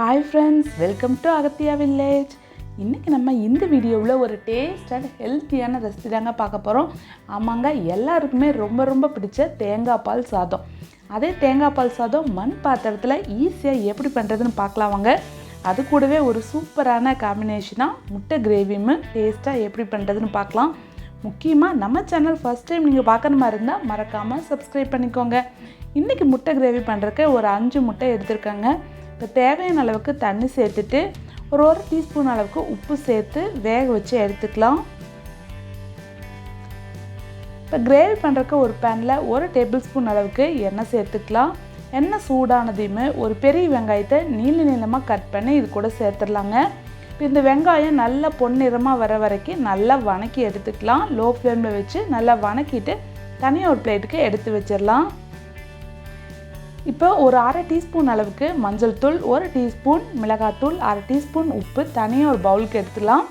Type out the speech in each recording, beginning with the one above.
Hi friends welcome to Agathiya village இன்றைக்கி நம்ம இந்த வீடியோவில் ஒரு டேஸ்ட் அண்ட் ஹெல்த்தியான ரெசிபி தாங்க பார்க்க போகிறோம் ஆமாங்க எல்லாருக்குமே ரொம்ப ரொம்ப பிடிச்ச தேங்காய் பால் சாதம். அதே தேங்காய் பால் சாதம் மண் பாத்திரத்தில் ஈஸியாக எப்படி பண்ணுறதுன்னு பார்க்கலாம் வாங்க. அது கூடவே ஒரு சூப்பரான காம்பினேஷனாக முட்டை கிரேவியும் டேஸ்ட்டாக எப்படி பண்ணுறதுன்னு பார்க்கலாம். முக்கியமாக நம்ம சேனல் ஃபஸ்ட் டைம் நீங்கள் பார்க்குற மாதிரி இருந்தால் மறக்காமல் சப்ஸ்கிரைப் பண்ணிக்கோங்க. இன்றைக்கி முட்டை கிரேவி பண்ணுறக்கு ஒரு அஞ்சு முட்டை எடுத்திருக்காங்க. இப்போ தேவையான அளவுக்கு தண்ணி சேர்த்துட்டு ஒரு ஒரு டீஸ்பூன் அளவுக்கு உப்பு சேர்த்து வேக வச்சு எடுத்துக்கலாம். இப்போ கிரேவி பண்ணுறக்கு ஒரு பேனில் ஒரு டேபிள் ஸ்பூன் அளவுக்கு எண்ணெய் சேர்த்துக்கலாம். எண்ணெய் சூடானதையுமே ஒரு பெரிய வெங்காயத்தை நீள நீளமாக கட் பண்ணி இது கூட சேர்த்துடலாங்க. இப்போ இந்த வெங்காயம் நல்லா பொன்னிறமாக வர வரைக்கும் நல்லா வணக்கி எடுத்துக்கலாம். லோ ஃப்ளேமில் வச்சு நல்லா வணக்கிட்டு தனியாக ஒரு பிளேட்டுக்கு எடுத்து வச்சிடலாம். இப்போ ஒரு அரை டீஸ்பூன் அளவுக்கு மஞ்சள் தூள் ஒரு டீஸ்பூன் மிளகாத்தூள் அரை டீஸ்பூன் உப்பு தனியாக ஒரு பவுலுக்கு எடுத்துக்கலாம்.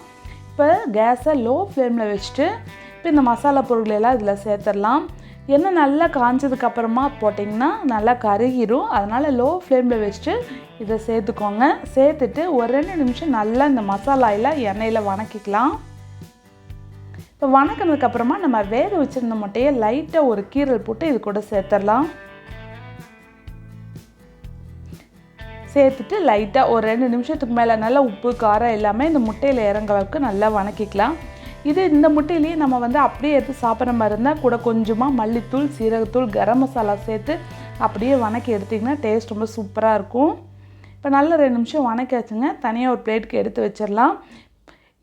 இப்போ கேஸை லோ ஃப்ளேமில் வச்சுட்டு இப்போ இந்த மசாலா பொருள் எல்லாம் இதில் சேர்த்துடலாம். எண்ணெய் நல்லா காஞ்சதுக்கப்புறமா போட்டிங்கன்னா நல்லா கருகிரும். அதனால் லோ ஃப்ளேமில் வச்சுட்டு இதை சேர்த்துக்கோங்க. சேர்த்துட்டு ஒரு ரெண்டு நிமிஷம் நல்லா இந்த மசாலா எல்லாம் எண்ணெயில் வணக்கிக்கலாம். இப்போ வணக்கினதுக்கப்புறமா நம்ம வேக வச்சுருந்த முட்டையை லைட்டாக ஒரு கீரல் போட்டு இது கூட சேர்த்துடலாம். சேர்த்துட்டு லைட்டாக ஒரு ரெண்டு நிமிஷத்துக்கு மேலே நல்லா உப்பு காரம் எல்லாமே இந்த முட்டையில் இறங்குற அளவுக்கு நல்லா வணக்கிக்கலாம். இது இந்த முட்டையிலேயே நம்ம வந்து அப்படியே எடுத்து சாப்பிட்ற மாதிரி இருந்தால் கூட கொஞ்சமாக மல்லித்தூள் சீரகத்தூள் கரம் மசாலா சேர்த்து அப்படியே வணக்கி எடுத்திங்கன்னா டேஸ்ட் ரொம்ப சூப்பராக இருக்கும். இப்போ நல்ல ரெண்டு நிமிஷம் வணக்கியாச்சுங்க. தனியாக ஒரு பிளேட்டுக்கு எடுத்து வச்சிடலாம்.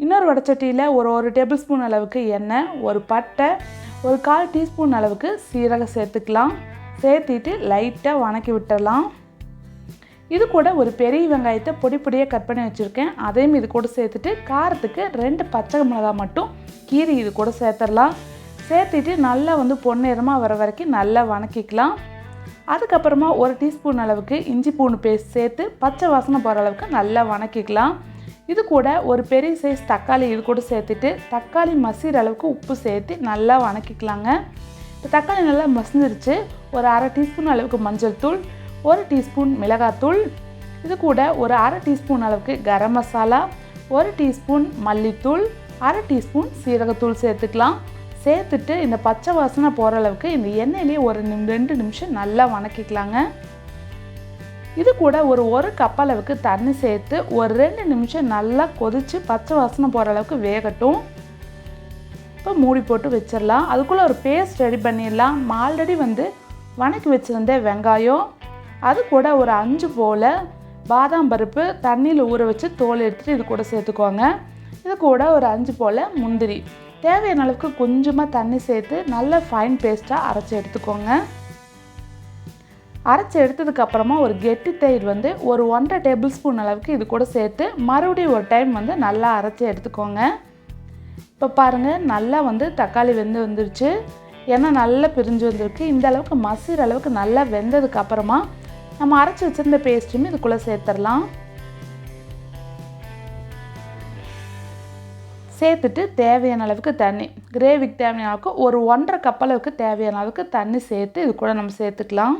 இன்னொரு வடச்சட்டியில் ஒரு ஒரு டேபிள் ஸ்பூன் அளவுக்கு எண்ணெய் ஒரு பட்டை ஒரு கால் டீஸ்பூன் அளவுக்கு சீரகம் சேர்த்துக்கலாம். சேர்த்திட்டு லைட்டாக வணக்கி விட்டுடலாம். இது கூட ஒரு பெரிய வெங்காயத்தை பொடி பொடியாக கட் பண்ணி வச்சுருக்கேன். அதையும் இது கூட சேர்த்துட்டு காரத்துக்கு ரெண்டு பச்சை மிளகா மட்டும் கீரி இது கூட சேர்த்துடலாம். சேர்த்துட்டு நல்லா வந்து பொன்னிறமாக வர வரைக்கும் நல்லா வணக்கிக்கலாம். அதுக்கப்புறமா ஒரு டீஸ்பூன் அளவுக்கு இஞ்சி பூண்டு பேஸ்ட் சேர்த்து பச்சை வாசனை போகிற அளவுக்கு நல்லா வணக்கிக்கலாம். இது கூட ஒரு பெரிய சைஸ் தக்காளி இது கூட சேர்த்துட்டு தக்காளி மசிற அளவுக்கு உப்பு சேர்த்து நல்லா வணக்கிக்கலாங்க. இப்போ தக்காளி நல்லா மசிஞ்சிருச்சு. ஒரு அரை டீஸ்பூன் அளவுக்கு மஞ்சள் தூள் ஒரு டீஸ்பூன் மிளகாத்தூள் இது கூட ஒரு அரை டீஸ்பூன் அளவுக்கு கரம் மசாலா ஒரு டீஸ்பூன் மல்லித்தூள் அரை டீஸ்பூன் சீரகத்தூள் சேர்த்துக்கலாம். சேர்த்துட்டு இந்த பச்சை வாசனை போகிற அளவுக்கு இந்த எண்ணெயிலேயே ஒரு நிம் ரெண்டு நிமிஷம் நல்லா வணக்கிக்கலாங்க. இது கூட ஒரு ஒரு கப் அளவுக்கு தண்ணி சேர்த்து ஒரு ரெண்டு நிமிஷம் நல்லா கொதித்து பச்சை வாசனை போகிற அளவுக்கு வேகட்டும். இப்போ மூடி போட்டு வச்சிடலாம். அதுக்குள்ளே ஒரு பேஸ்ட் ரெடி பண்ணிடலாம். ஆல்ரெடி வந்து வணக்கி வச்சுருந்த வெங்காயம் அது கூட ஒரு அஞ்சு போல் பாதாம் பருப்பு தண்ணியில் ஊற வச்சு தோல் எடுத்துகிட்டு இது கூட சேர்த்துக்கோங்க. இது கூட ஒரு அஞ்சு போல் முந்திரி. தேவையான அளவுக்கு கொஞ்சமாக தண்ணி சேர்த்து நல்ல ஃபைன் பேஸ்ட்டாக அரைச்சி எடுத்துக்கோங்க. அரைச்சி எடுத்ததுக்கப்புறமா ஒரு கெட்டி தயிர் வந்து ஒரு ஒன்றரை டேபிள் ஸ்பூன் அளவுக்கு இது கூட சேர்த்து மறுபடியும் ஒரு டைம் வந்து நல்லா அரைச்சி எடுத்துக்கோங்க. இப்போ பாருங்கள் நல்லா வந்து தக்காளி வெந்து வந்துருச்சு. ஏன்னா நல்லா பிரிஞ்சு வந்திருக்கு. இந்த அளவுக்கு மசிற அளவுக்கு நல்லா வெந்ததுக்கப்புறமா நம்ம அரைச்சி வச்சிருந்த பேஸ்ட்டையும் இதுக்குள்ளே சேர்த்துடலாம். சேர்த்துட்டு தேவையான அளவுக்கு தண்ணி கிரேவிக்கு தேவையான அளவுக்கு ஒரு ஒன்றரை கப் அளவுக்கு தேவையான அளவுக்கு தண்ணி சேர்த்து இது கூட நம்ம சேர்த்துக்கலாம்.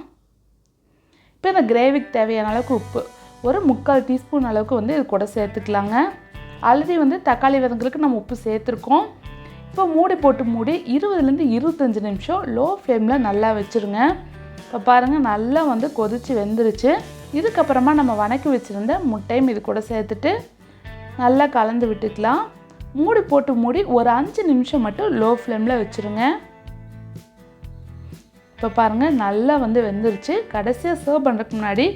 இப்போ இந்த கிரேவிக்கு தேவையான அளவுக்கு உப்பு ஒரு முக்கால் டீஸ்பூன் அளவுக்கு வந்து இது கூட சேர்த்துக்கலாங்க. ஆல்ரெடி வந்து தக்காளி விதங்களுக்கு நம்ம உப்பு சேர்த்துருக்கோம். இப்போ மூடி போட்டு மூடி இருபதுலேருந்து இருபத்தஞ்சி நிமிஷம் லோ ஃப்ளேமில் நல்லா வச்சுருங்க. இப்போ பாருங்கள் நல்லா வந்து கொதித்து வெந்துருச்சு. இதுக்கப்புறமா நம்ம வணக்கி வச்சுருந்த முட்டையும் இது கூட சேர்த்துட்டு நல்லா கலந்து விட்டுக்கலாம். மூடி போட்டு மூடி ஒரு அஞ்சு நிமிஷம் மட்டும் லோ ஃப்ளேமில் வச்சுருங்க. இப்போ பாருங்கள் நல்லா வந்து வெந்துருச்சு. கடைசியாக சர்வ் பண்ணுறதுக்கு முன்னாடி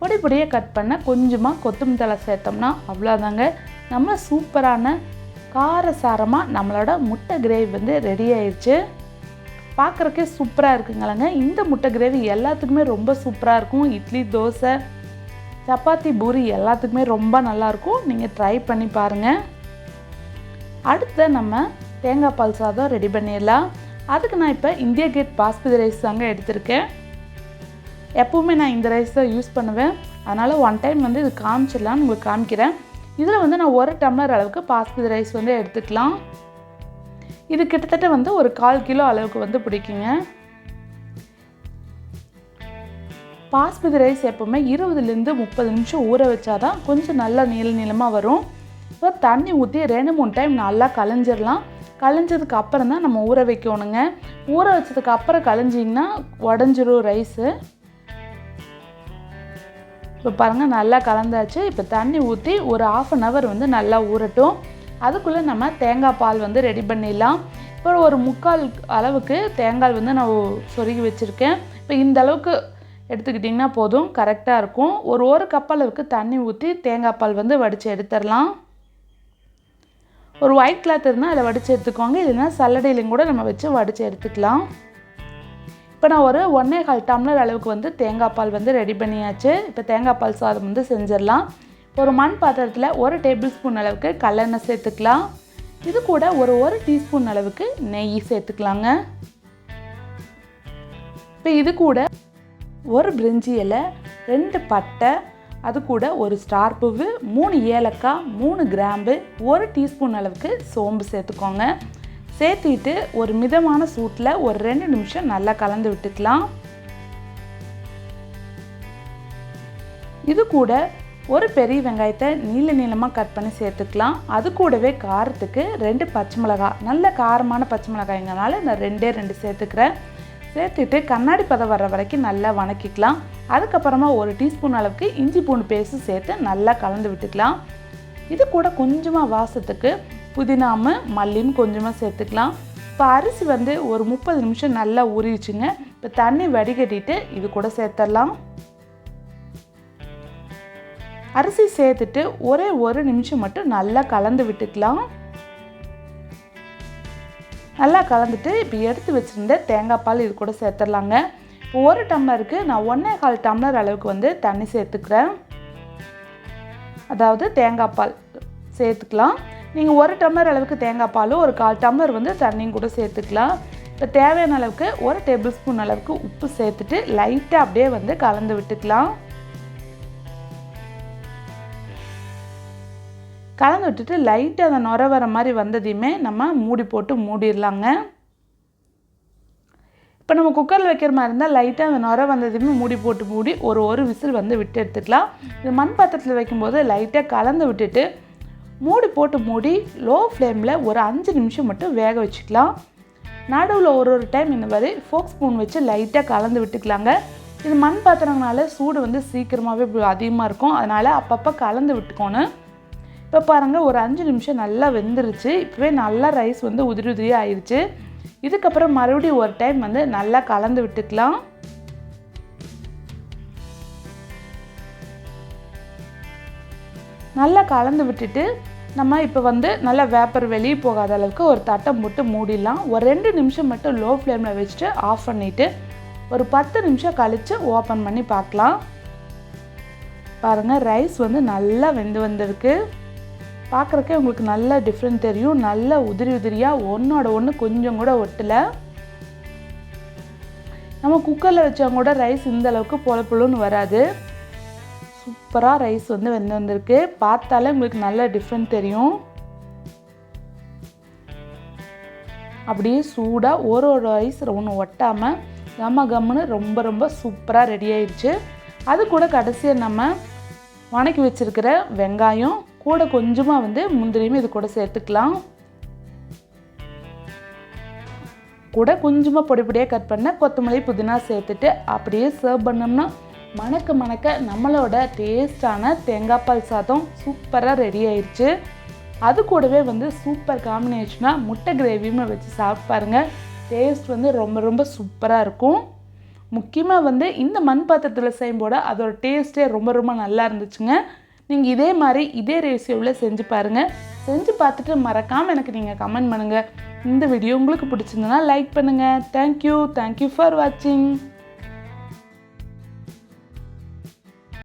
பொடி பொடியாக கட் பண்ண கொஞ்சமாக கொத்தமல்லி தலை சேர்த்தோம்னா அவ்வளோதாங்க நம்ம சூப்பரான காரசாரமாக நம்மளோட முட்டை கிரேவி வந்து ரெடி ஆயிடுச்சு பார்க்குறக்கே சூப்பராக இருக்குங்களாங்க. இந்த முட்டை கிரேவி எல்லாத்துக்குமே ரொம்ப சூப்பராக இருக்கும். இட்லி தோசை சப்பாத்தி பூரி எல்லாத்துக்குமே ரொம்ப நல்லாயிருக்கும் நீங்கள் ட்ரை பண்ணி பாருங்கள் அடுத்த நம்ம தேங்காய் பால் சாதம் ரெடி பண்ணிடலாம். அதுக்கு நான் இப்போ இந்தியா கேட் பாஸ்மதி ரைஸ் தாங்க எடுத்திருக்கேன். எப்போவுமே நான் இந்த ரைஸ் தான் யூஸ் பண்ணுவேன். அதனால் ஒன் டைம் வந்து இது காமிச்சிடலான்னு உங்களுக்கு காமிக்கிறேன். இதில் வந்து நான் ஒரு டம்ளர் அளவுக்கு பாஸ்மதி ரைஸ் வந்து எடுத்துக்கலாம். இது கிட்டத்தட்ட வந்து ஒரு கால் கிலோ அளவுக்கு வந்து பிடிக்குங்க. பாஸ்மதி ரைஸ் எப்போவுமே இருபதுலேருந்து முப்பது நிமிஷம் ஊற வச்சாதான் கொஞ்சம் நல்லா நீள நீளமாக வரும். இப்போ தண்ணி ஊற்றி ரெண்டு மூணு டைம் நல்லா கலைஞ்சிடலாம் கலைஞ்சதுக்கு அப்புறம் தான் நம்ம ஊற வைக்கணுங்க. ஊற வச்சதுக்கு அப்புறம் கலைஞ்சிங்கன்னா உடஞ்சிரும் ரைஸு இப்போ பாருங்கள் நல்லா கலந்தாச்சு. இப்போ தண்ணி ஊற்றி ஒரு ஆஃப் அன் ஹவர் வந்து நல்லா ஊறட்டும். அதுக்குள்ளே நம்ம தேங்காய் பால் வந்து ரெடி பண்ணிடலாம். இப்போ ஒரு முக்கால் அளவுக்கு தேங்காய் வந்து நான் சொருகி வச்சுருக்கேன். இப்போ இந்த அளவுக்கு எடுத்துக்கிட்டிங்கன்னா போதும் கரெக்டாக இருக்கும். ஒரு ஒரு கப் அளவுக்கு தண்ணி ஊற்றி தேங்காய் பால் வந்து வடித்து எடுத்துடலாம். ஒரு ஒயிட் கிளாத் இருந்தால் அதில் வடித்து எடுத்துக்கோங்க. இல்லைன்னா சல்லடையிலையும் கூட நம்ம வச்சு வடித்து எடுத்துக்கலாம். இப்போ நான் ஒரு ஒன்றே கால் டம்ளர் அளவுக்கு வந்து தேங்காய் பால் வந்து ரெடி பண்ணியாச்சு. இப்போ தேங்காய் பால் சாதம் வந்து செஞ்சிடலாம். ஒரு மண் பாத்திரத்தில் ஒரு டேபிள் ஸ்பூன் அளவுக்கு கல்லெண்ணெய் சேர்த்துக்கலாம். இது கூட ஒரு ஒரு டீஸ்பூன் அளவுக்கு நெய் சேர்த்துக்கலாங்க. இப்போ இது கூட ஒரு பிரிஞ்சி இலை ரெண்டு பட்டை அது கூட ஒரு ஸ்டார் பூவு மூணு ஏலக்காய் மூணு கிராம்பு ஒரு டீஸ்பூன் அளவுக்கு சோம்பு சேர்த்துக்கோங்க. சேர்த்திட்டு ஒரு மிதமான சூட்டில் ஒரு ரெண்டு நிமிஷம் நல்லா கலந்து விட்டுக்கலாம். இது கூட ஒரு பெரிய வெங்காயத்தை நீள நீளமாக கட் பண்ணி சேர்த்துக்கலாம். அது கூடவே காரத்துக்கு ரெண்டு பச்சை மிளகாய் நல்ல காரமான பச்சை மிளகாய்ங்கனால நான் ரெண்டே ரெண்டு சேர்த்துக்கிறேன். சேர்த்துட்டு கண்ணாடி பதம் வர்ற வரைக்கும் நல்லா வணக்கிக்கலாம். அதுக்கப்புறமா ஒரு டீஸ்பூன் அளவுக்கு இஞ்சி பூண்டு பேஸ்ட்டு சேர்த்து நல்லா கலந்து விட்டுக்கலாம். இது கூட கொஞ்சமாக வாசத்துக்கு புதினாமு மல்லியும் கொஞ்சமாக சேர்த்துக்கலாம். இப்போ அரிசி வந்து ஒரு முப்பது நிமிஷம் நல்லா ஊறிடுச்சுங்க. இப்போ தண்ணி வடிகட்டிட்டு இது கூட சேர்த்துடலாம் அரிசி சேர்த்துட்டு ஒரே ஒரு நிமிஷம் மட்டும் நல்லா கலந்து விட்டுக்கலாம். நல்லா கலந்துட்டு இப்போ எடுத்து வச்சுருந்த தேங்காய் பால் இது கூட சேர்த்துடலாங்க. இப்போ ஒரு டம்ளருக்கு நான் ஒன்றே கால் டம்ளர் அளவுக்கு வந்து தண்ணி சேர்த்துக்கிறேன். அதாவது தேங்காய் பால் சேர்த்துக்கலாம். நீங்கள் ஒரு டம்ளர் அளவுக்கு தேங்காய் பாலும் ஒரு கால் டம்ளர் வந்து தண்ணியும் கூட சேர்த்துக்கலாம். இப்போ தேவையான அளவுக்கு ஒரு டேபிள் ஸ்பூன் அளவுக்கு உப்பு சேர்த்துட்டு லைட்டாக அப்படியே வந்து கலந்து விட்டுக்கலாம். கலந்து விட்டுட்டு லைட்டாக அந்த நுர வர மாதிரி வந்ததையுமே நம்ம மூடி போட்டு மூடிடலாங்க. இப்போ நம்ம குக்கரில் வைக்கிற மாதிரி இருந்தால் லைட்டாக அந்த நுர வந்ததையுமே மூடி போட்டு மூடி ஒரு ஒரு விசில் வந்து விட்டு எடுத்துக்கலாம் இது மண் பாத்திரத்தில் வைக்கும்போது லைட்டாக கலந்து விட்டுட்டு மூடி போட்டு மூடி லோ ஃப்ளேமில் ஒரு அஞ்சு நிமிஷம் மட்டும் வேக வச்சுக்கலாம். நடுவில் ஒரு ஒரு டைம் இந்த மாதிரி ஃபோக் ஸ்பூன் வச்சு லைட்டாக கலந்து விட்டுக்கலாங்க. இது மண் பாத்திரங்கனால சூடு வந்து சீக்கிரமாகவே அதிகமாக இருக்கும். அதனால் அப்பப்போ கலந்து விட்டுக்கோணும். இப்போ பாருங்கள் ஒரு அஞ்சு நிமிஷம் நல்லா வெந்துருச்சு. இப்போவே நல்லா ரைஸ் வந்து உதிரி உதிரியாக ஆயிடுச்சு இதுக்கப்புறம் மறுபடியும் ஒரு டைம் வந்து நல்லா கலந்து விட்டுக்கலாம். நல்லா கலந்து விட்டுட்டு நம்ம இப்போ வந்து நல்லா வேப்பர் வெளியே போகாத அளவுக்கு ஒரு தட்டை போட்டு மூடிடலாம். ஒரு ரெண்டு நிமிஷம் மட்டும் லோ ஃப்ளேமில் வச்சுட்டு ஆஃப் பண்ணிவிட்டு ஒரு பத்து நிமிஷம் கழித்து ஓப்பன் பண்ணி பார்க்கலாம். பாருங்கள் ரைஸ் வந்து நல்லா வெந்து வந்திருக்கு. பார்க்குறக்கே உங்களுக்கு நல்ல டிஃப்ரெண்ட் தெரியும். நல்ல உதிரி உதிரியாக ஒன்றோட ஒன்று கொஞ்சம் கூட ஒட்டலை. நம்ம குக்கரில் வச்சவங்க கூட ரைஸ் இந்த அளவுக்கு பொல வராது. சூப்பராக ரைஸ் வந்து வெந்து வந்திருக்கு. பார்த்தாலே உங்களுக்கு நல்ல டிஃப்ரெண்ட் தெரியும். அப்படியே சூடாக ஒரு ஒரு ரைஸ் ஒன்று ஒட்டாமல் கம்ம கம்முன்னு ரொம்ப ரொம்ப சூப்பராக ரெடி ஆயிடுச்சு. அது கூட கடைசியாக நம்ம வணக்கி வச்சுருக்கிற வெங்காயம் கூட கொஞ்சமாக வந்து முந்திரியும் இது கூட சேர்த்துக்கலாம். கூட கொஞ்சமாக பொடி பொடியாக கட் பண்ண கொத்தமல்லி புதினா சேர்த்துட்டு அப்படியே சர்வ் பண்ணோம்னா மணக்க மணக்க நம்மளோட டேஸ்டான தேங்காய் பால் சாதம் சூப்பராக ரெடி ஆயிடுச்சு அது கூடவே வந்து சூப்பர் காம்பினேஷனாக முட்டை கிரேவியும் வச்சு சாப்பிட்டு பாருங்கள் டேஸ்ட் வந்து ரொம்ப ரொம்ப சூப்பராக இருக்கும். முக்கியமாக வந்து இந்த மண் பாத்திரத்தில் செய்யும்போது அதோட டேஸ்ட்டே ரொம்ப ரொம்ப நல்லா இருந்துச்சுங்க. நீங்கள் இதே மாதிரி இதே ரேஷியோவில் செஞ்சு பாருங்கள் செஞ்சு பார்த்துட்டு மறக்காமல் எனக்கு நீங்கள் கமெண்ட் பண்ணுங்கள் இந்த வீடியோ உங்களுக்கு பிடிச்சிருந்தனா லைக் பண்ணுங்கள் thank you thank you for வாட்சிங்